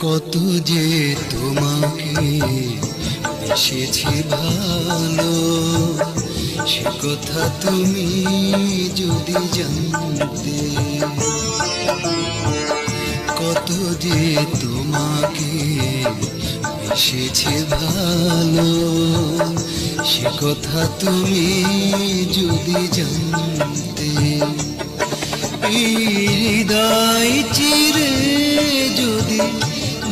কত যে তোমাকে বেসেছি ভালো। সে কথা তুমি যদি জানতে, কত যে তোমাকে বেসেছি ভালো। সে কথা তুমি যদি জানতে হৃদয় চিরে যদি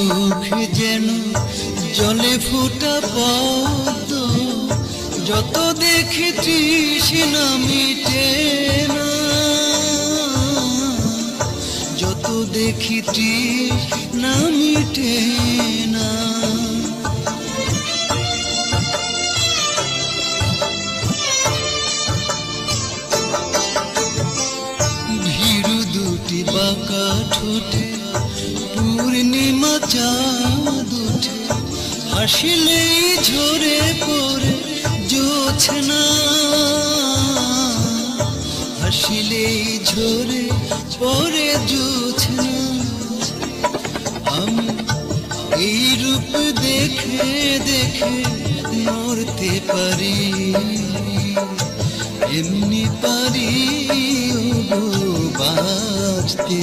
চোখ যেন জলে ফোটা পদ্ম। যত দেখি তৃষ্ণা মিটে না। যত দেখি তৃষ্ণা মিটে না। চাঁদ উঠে হাসিলেই ঝরে পড়ে জোছনা হাসিলেই ঝরে পড়ে জোছনা আমি এই রূপ দেখে দেখে মরতে পারি। এমনি পারি বাঁচতে।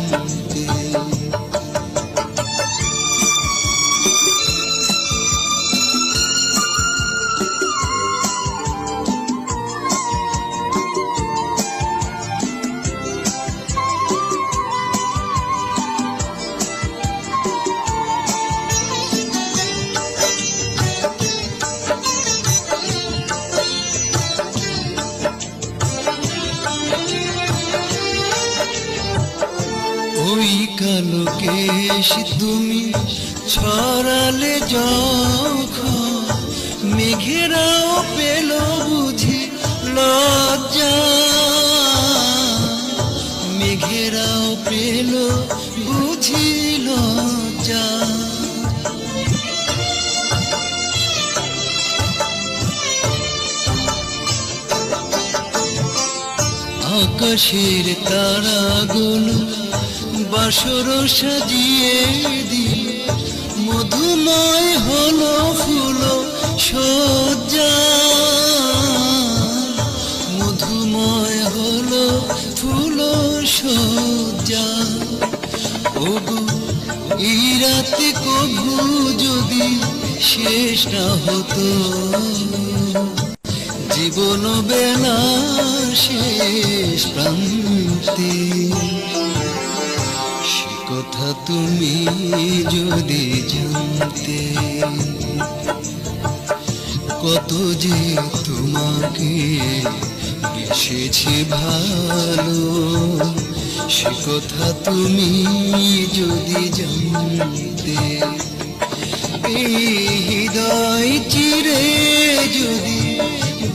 ওই কালকে তুমি ছড়ালে যখন মেঘেরাও পেল বুঝি লজ্জা। মেঘেরাও পেল আকাশের তারাগুলো বাসর সাজিয়ে দিল। মধুময় হলো ফুল সজ্জা। মধুময় হলো ফুল সজ্জা। ওগো, এই রাতে কভু যদি শেষ না হতো। জীবন বেলা শেষ সে কথা তুমি যদি জানতে, কত যে তোমাকে বেসেছে ভালো, সে কথা তুমি যদি জানতে, এই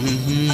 mm-hmm.